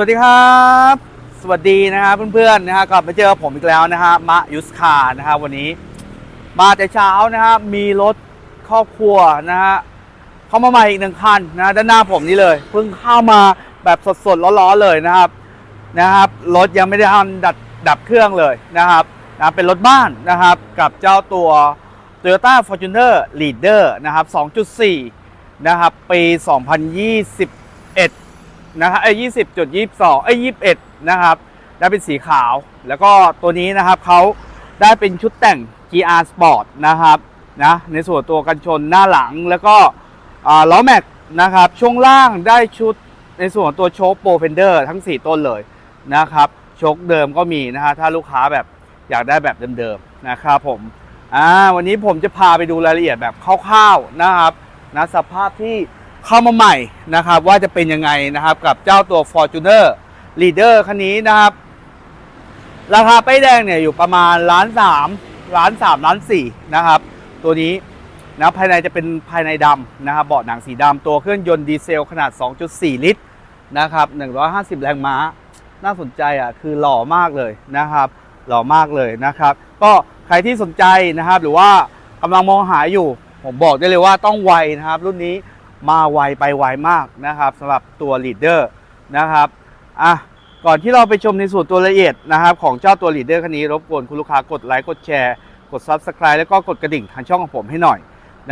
สวัสดีครับ สวัสดีนะครับเพื่อนๆนะฮะกลับมาเจอผมอีกแล้วนะฮะมะยุสคานะครับวันนี้ มาแต่เช้านะครับมีรถครอบครัวนะฮะเข้ามาใหม่อีกหนึ่งคันนะด้านหน้าผมนี่เลยเพิ่งเข้ามาแบบสดๆร้อนๆเลยนะครับนะครับรถยังไม่ได้ทันดัดดับเครื่องเลยนะครับนะเป็นรถบ้านนะครับกับเจ้าตัว Toyota Fortuner Leader นะครับ 2.4 นะครับปี 2021 นะครับไอ้ยี่สิบจุดยี่สิบสองไอ้ยี่สิบเอ็ดนะครับได้เป็นสีขาว แล้วก็ตัวนี้นะครับเขาได้เป็นชุดแต่ง GR Sport นะครับนะในส่วนตัวกันชนหน้าหลังแล้วก็ล้อแม็กนะครับช่วงล่างได้ชุดในส่วนตัวโชคโปรเฟนเดอร์ทั้ง 4 ต้นเลยนะครับโชคเดิมก็มีนะฮะถ้าลูกค้าแบบอยากได้แบบเดิมๆนะครับผมอ่าวันนี้ผมจะพาไปดูรายละเอียดแบบคร่าวๆนะครับนะสภาพที่ เข้ามาใหม่นะครับว่าจะเป็นยังไงนะครับกับเจ้าตัว Fortuner Leader คันนี้นะครับ ราคาป้ายแดงเนี่ยอยู่ประมาณล้านสามล้านสามล้านสี่นะครับ ตัวนี้นะภายในจะเป็นภายในดำนะครับเบาะหนังสีดำตัวเครื่องยนต์ดีเซลขนาด 2.4 ลิตรนะครับ150 แรงม้า น่าสนใจอะคือหล่อมากเลยนะครับ หล่อมากเลยนะครับ ก็ใครที่สนใจนะครับ หรือว่ากำลังมองหาอยู่ ผมบอกได้เลยว่าต้องไวนะครับ รุ่นนี้ มาไวไปไวมากนะครับสำหรับตัว Leader นะครับอะก่อนที่เราไปชมในส่วนตัวละเอียดนะครับ ของเจ้าตัว Leader คันนี้รบกวนคุณลูกค้ากดไลค์กดแชร์ กด Subscribe แล้วก็กดกระดิ่งทางช่องของผมให้หน่อย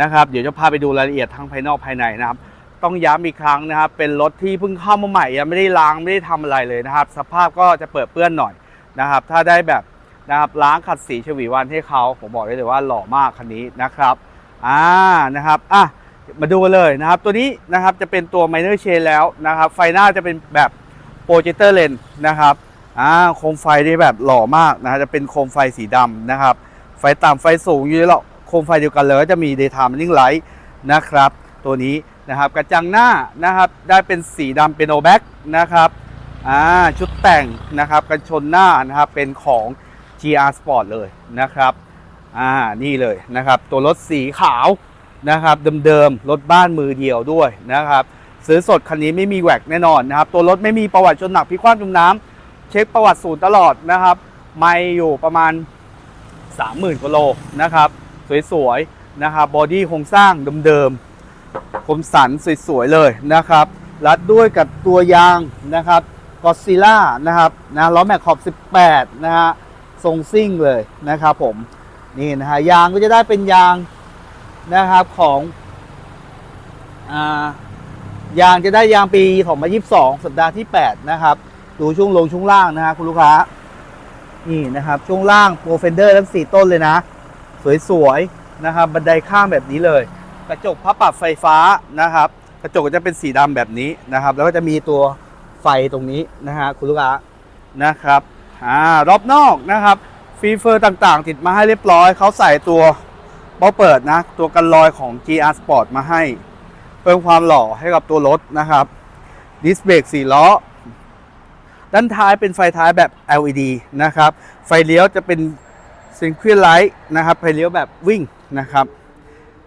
นะครับเดี๋ยวจะพาไปดูรายละเอียดทั้งภายนอกภายในนะครับต้องย้ำอีกครั้งนะครับ เป็นรถที่เพิ่งเข้ามาใหม่ยังไม่ได้ล้างไม่ได้ทำอะไรเลยนะครับ สภาพก็จะเปิดเปื้อนหน่อยนะครับ ถ้าได้แบบนะครับล้างขัดสีฉวีวันให้เขาผมบอกได้เลยว่าหล่อมากคันนี้นะครับอ่านะครับอะ มาดูกันเลยนะครับ ตัวนี้นะครับจะเป็นตัว minor chain แล้วนะครับ ไฟหน้าจะเป็นแบบโปรเจคเตอร์เลนนะครับอ่าโคมไฟได้แบบหล่อมากนะฮะจะเป็นโคมไฟสีดำนะครับ ไฟต่ำไฟสูงอยู่แล้วโคมไฟเดียวกันเลยก็จะมี daytime running light นะครับ ตัวนี้นะครับกระจังหน้านะครับได้เป็นสีดำเป็นโอแบ็กนะครับอ่าชุดแต่งนะครับกันชนหน้านะครับเป็นของ GR Sport เลยนะครับอ่านี่เลยนะครับ ตัวรถสีขาว นะครับเดิมๆรถบ้านมือเดียวด้วยนะครับซื้อสดคันนี้ไม่มีแหวกแน่นอนนะครับตัวรถไม่มีประวัติชนหนักพิกคว่ำจมน้ำเช็คประวัติศูนย์ตลอดนะครับ ไม่อยู่ประมาณ 30,000กิโลนะครับสวยๆนะครับบอดี้โครงสร้างเดิมๆคมสันสวยๆเลยนะครับรัดด้วยกับตัวยางนะครับกอซิล่านะครับนะล้อแม็กขอบ 18 นะฮะทรงซิ่งเลยนะครับผมนี่นะฮะยางก็จะได้เป็นยาง นะครับของอยางจะได้ยางปี 2022 สัปดาห์ที่ 8 นะครับ ดูช่วงลงช่วงล่างนะฮะคุณลูกค้า นี่นะครับช่วงล่างโปรเฟนเดอร์ทั้ง 4 ต้นเลยนะ สวยๆนะครับบันไดข้างแบบนี้เลย กระจกพับปรับไฟฟ้านะครับ กระจกจะเป็นสีดำแบบนี้นะครับ แล้วก็จะมีตัวไฟตรงนี้นะฮะคุณลูกค้านะครับอ่ารอบนอกนะครับฟีเฟอร์ต่างๆ ติดมาให้เรียบร้อยเขาใส่ตัว เบาเปิดนะ ตัวกันลอยของ GR Sport มาให้ เพิ่มความหล่อให้กับตัวรถนะครับดิสเบรก4ล้อ ด้านท้ายเป็นไฟท้ายแบบ LED นะครับ ไฟเลี้ยวจะเป็นซิงเกิลไลท์นะครับ ไฟเลี้ยวแบบวิ่งนะครับ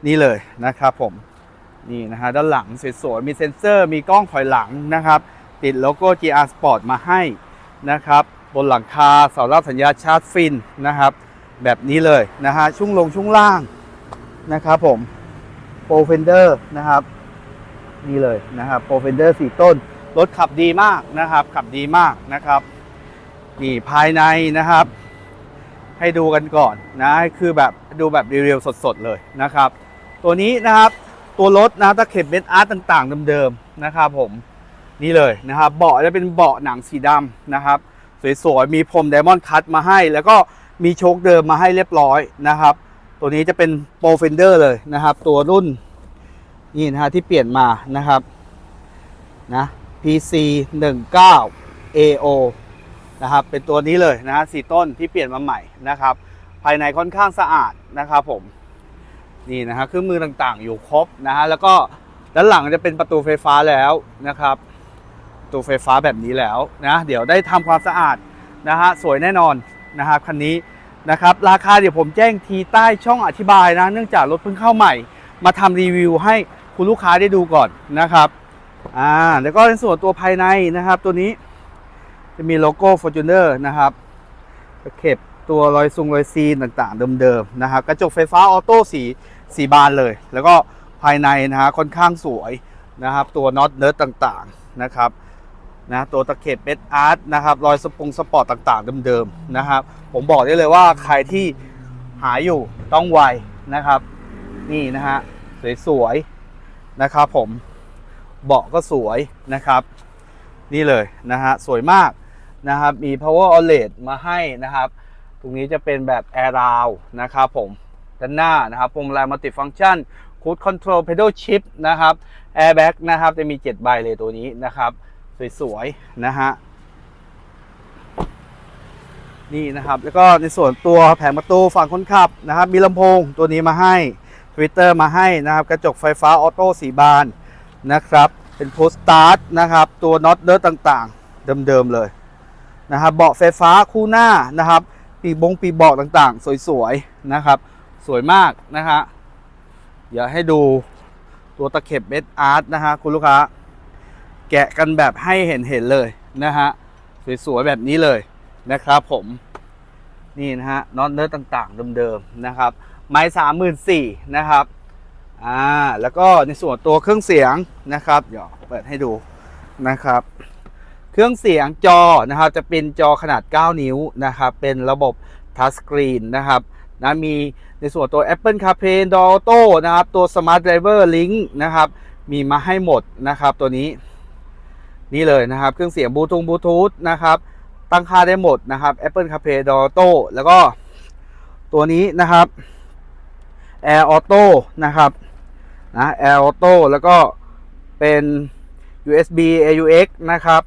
นี่เลยนะครับผม นี่นะฮะด้านหลังสวยๆมีเซ็นเซอร์มีกล้องถอยหลังนะครับ ติดโลโก้ GR Sport มาให้นะครับ บนหลังคาเสารับสัญญาชาร์จฟินนะครับ แบบนี้เลยนะฮะช่วงลงช่วงล่าง นะครับผมโปรเฟนเดอร์นะครับนี่เลยนะครับโปรเฟนเดอร์สี่ต้น รถขับดีมากนะครับ ขับดีมากนะครับนี่ภายในนะครับ ให้ดูกันก่อนนะคือแบบดูแบบเรียวๆสดๆเลยนะครับ ตัวนี้นะครับตัวรถนะตะเข็บเบนอาร์ตต่างๆเดิมๆนะครับผมนี่เลยนะครับเบาะจะเป็นเบาะหนังสีดำนะครับ สวยๆมีพรมไดมอนด์คัตมาให้ แล้วก็มีโชคเดิมมาให้เรียบร้อยนะครับ ตัวนี้จะเป็นโปรเฟนเดอร์เลยนะครับ ตัวรุ่นนี่นะฮะที่เปลี่ยนมานะครับนะ PC 19 AO นะครับเป็นตัวนี้เลยนะฮะสี่ต้นที่เปลี่ยนมาใหม่นะครับ ภายในค่อนข้างสะอาดนะครับผมนี่นะฮะเครื่องมือต่างๆ อยู่ครบนะฮะแล้วก็ด้านหลังจะเป็นประตูไฟฟ้าแล้วนะครับประตูไฟฟ้าแบบนี้แล้วนะเดี๋ยวได้ทำความสะอาดนะฮะสวยแน่นอนนะครับคันนี้ นะครับราคาเดี๋ยวผมแจ้งทีใต้ช่องอธิบายนะ เนื่องจากรถเพิ่งเข้าใหม่ มาทำรีวิวให้คุณลูกค้าได้ดูก่อนนะครับอ่าแล้วก็ในส่วนตัวภายในนะครับ ตัวนี้จะมีโลโก้ Fortuner นะครับเข็บตัวรอยซุงรอยซีนต่างๆ เดิมๆนะครับกระจกไฟฟ้าออโต้สีสีบานเลย แล้วก็ภายในนะฮะค่อนข้างสวยนะครับ ตัวน็อตเนิร์ดต่างๆนะครับ นะตัวตะเข็บเบสอาร์ตนะครับรอยสปงสปอร์ตต่างๆเดิมๆนะครับผมบอกได้เลยว่าใครที่หาอยู่ต้องไวนะครับ นี่นะฮะสวยๆนะครับผมเบาะก็สวยนะครับ นี่เลยนะฮะสวยมากนะครับมี power outlet มาให้นะครับ ตรงนี้จะเป็นแบบ air round นะครับผมด้านหน้านะครับพวงมาลัย multi function cruise control pedal shift นะครับ airbag นะครับจะมี 7 ใบเลยตัวนี้นะครับ สวยๆนะฮะนี่นะครับ แล้วก็ในส่วนตัวแผงประตูฝั่งคนขับนะครับ มีลำโพงตัวนี้มาให้ Twitter มาให้นะครับ กระจกไฟฟ้าออโต้สีบานนะครับ เป็นโพสตาร์ทนะครับ ตัวน็อตเดิร์ต่างๆ เดิมๆเลยนะครับเบาะไฟฟ้าคู่หน้านะครับ ปีบงปีเบาะต่างๆ สวยๆนะครับ สวยมากนะฮะเดี๋ยวให้ดูตัวตะเข็บเบสอาร์ตนะฮะคุณลูกค้า แกะกันแบบให้เห็นเห็นเลยนะฮะสวยๆแบบนี้เลยนะครับผมนี่นะฮะน็อตเนื้อต่างๆเดิมๆนะครับไม้สามหมื่นสี่นะครับอ่าแล้วก็ในส่วนตัวเครื่องเสียงนะครับเดี๋ยวเปิดให้ดูนะครับ เครื่องเสียงจอนะครับจะเป็นจอขนาด 9 นิ้วนะครับเป็นระบบทัชสกรีนนะครับนะมีในส่วนตัว Apple CarPlay d o r Auto นะครับตัว Smart Driver Link นะครับมีมาให้หมดนะครับตัวนี้ นี่เลยนะครับเครื่องเสียงบลูทูธบลูทูธนะครับตั้งค่าได้หมดนะครับ Apple CarPlay Android Auto แล้วก็ตัวนี้นะครับ Air Auto นะครับนะ Air Auto แล้วก็เป็น USB AUX นะครับ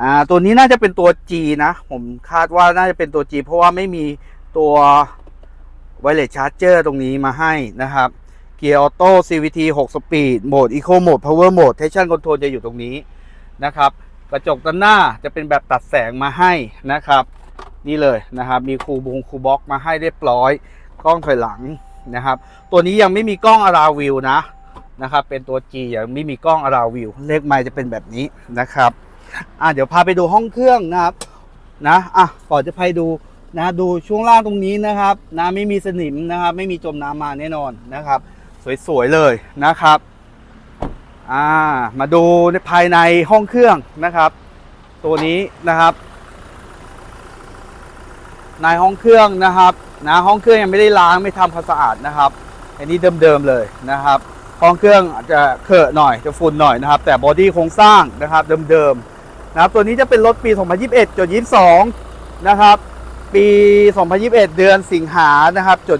อ่าตัวนี้น่าจะเป็นตัว G นะ ผมคาดว่าน่าจะเป็นตัว G เพราะว่าไม่มีตัว Wireless Charger ตรงนี้มาให้นะครับ เกียร์ออโต้ CVT 6 สปีด โหมด Eco Mode Power Mode Traction Control จะอยู่ตรงนี้ นะครับ กระจกด้านหน้าจะเป็นแบบตัดแสงมาให้นะครับ นี่เลยนะครับ มีคูบงคูบ็อกมาให้เรียบร้อย กล้องถอยหลังนะครับ ตัวนี้ยังไม่มีกล้องอาราวิวนะนะครับ เป็นตัว G ยังไม่มีกล้องอาราวิวเลขไมล์จะเป็นแบบนี้นะครับอะเดี๋ยวพาไปดูห้องเครื่องนะครับนะอะก่อนจะไปดูนะดูช่วงล่างตรงนี้นะครับนะไม่มีสนิมนะครับ ไม่มีจมน้ำมาแน่นอนนะครับ สวยๆเลยนะครับ อ่ามาดูในภายในห้องเครื่องนะครับ ตัวนี้นะครับ ในห้องเครื่องนะครับนะห้องเครื่องยังไม่ได้ล้างไม่ทำความสะอาดนะครับ อันนี้เดิมๆเลยนะครับ ห้องเครื่องอาจจะเคอะหน่อยจะฝุ่นหน่อยนะครับ แต่บอดี้โครงสร้างนะครับเดิมๆนะครับ ตัวนี้จะเป็นรถปี 2021จด22 นะครับ ปี 2021 เดือนสิงหานะครับจด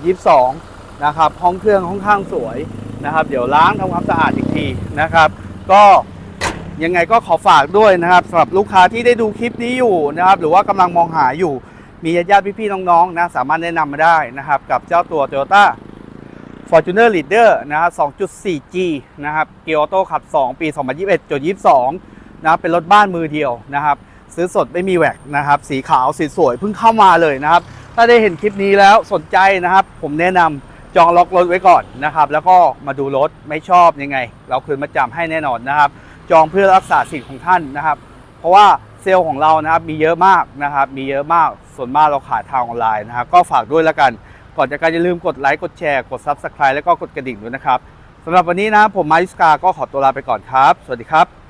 22 นะครับ ห้องเครื่องค่อนข้างสวย นะครับ เดี๋ยวล้างทำความสะอาดอีกทีนะครับ ก็ยังไงก็ขอฝากด้วยนะครับสำหรับลูกค้าที่ได้ดูคลิปนี้อยู่นะครับ หรือว่ากำลังมองหาอยู่มีญาติพี่ๆน้องๆนะสามารถแนะนำมาได้นะครับ กับเจ้าตัว Toyota Fortuner Leader นะครับ 2.4G นะครับเกียร์ออโต้ขับ 2 ปี 2021จด22นะครับเป็นรถบ้านมือเดียวนะครับ ซื้อสดไม่มีแหวกนะครับ สีขาวสีสวยเพิ่งเข้ามาเลยนะครับ ถ้าได้เห็นคลิปนี้แล้วสนใจนะครับ ผมแนะนำ จองล็อกรถไว้ก่อนนะครับ แล้วก็มาดูรถไม่ชอบยังไง เราคืนมาจำให้แน่นอนนะครับ จองเพื่อรักษาสิทธิ์ของท่านนะครับ เพราะว่าเซลล์ของเรานะครับมีเยอะมากนะครับ มีเยอะมากส่วนมากเราขายทางออนไลน์นะครับก็ฝากด้วยแล้วกัน ก่อนจากการอย่าลืมกดไลค์กดแชร์กด Subscribe แล้วก็กดกระดิ่งด้วยนะครับสำหรับวันนี้นะผมมาริสกาก็ขอตัวลาไปก่อนครับ สวัสดีครับ